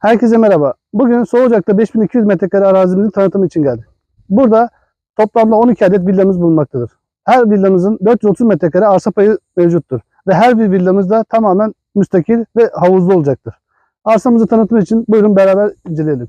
Herkese merhaba. Bugün Soğucak'ta 5200 metrekare arazimizin tanıtımı için geldik. Burada toplamda 12 adet villamız bulunmaktadır. Her villamızın 430 metrekare arsa payı mevcuttur. Ve her bir villamız da tamamen müstakil ve havuzlu olacaktır. Arsamızı tanıtım için buyurun beraber inceleyelim.